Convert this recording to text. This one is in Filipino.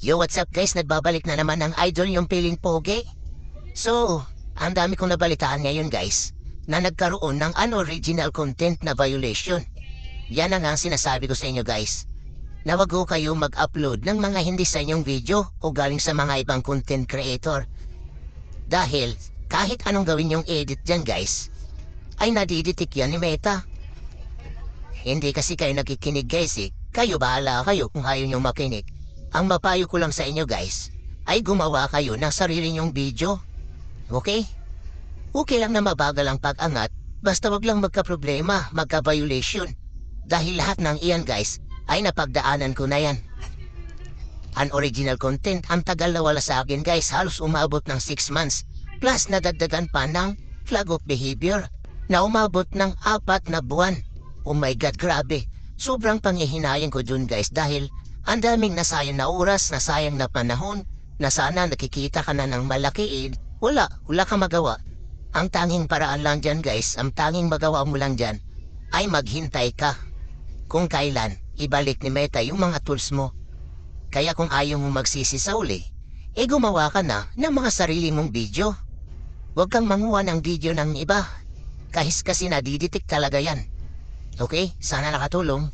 Yo, what's up guys? Nagbabalik na naman ang idol yung piling pogi. So, ang dami kong nabalitaan ngayon guys na nagkaroon ng unoriginal content na violation. Yan ang ang sinasabi ko sa inyo guys. Na wag ho kayo mag-upload ng mga hindi sa inyong video o galing sa mga ibang content creator. Dahil kahit anong gawin yung edit dyan guys, ay nadiditik yan ni Meta. Hindi kasi kayo nakikinig guys eh. Kayo bahala kayo kung ayaw nyo makinig. Ang mapayo ko lang sa inyo guys, ay gumawa kayo ng sarili nyong video. Okay? Okay lang na mabagal ang pag-angat, basta wag lang magka-problema, magka-violation. Dahil lahat ng iyan guys, ay napagdaanan ko na yan. Unoriginal content, ang tagal na wala sa akin guys, halos umabot ng 6 months. Plus nadagdagan pa ng flag of behavior na umabot ng apat na buwan. Oh my God, grabe. Sobrang panghihinayang ko dun guys dahil ang daming nasayang na oras, nasayang na panahon, na sana nakikita ka na ng malaki eh. Wala, wala kang magawa. Ang tanging paraan lang dyan guys, ang tanging magawa mo lang dyan, ay maghintay ka. Kung kailan, ibalik ni Meta yung mga tools mo. Kaya kung ayaw mo magsisi sa uli, eh gumawa ka na ng mga sarili mong video. Huwag kang manguha ng video ng iba. Kahit kasi nadiditik talaga yan. Okay? Sana nakatulong.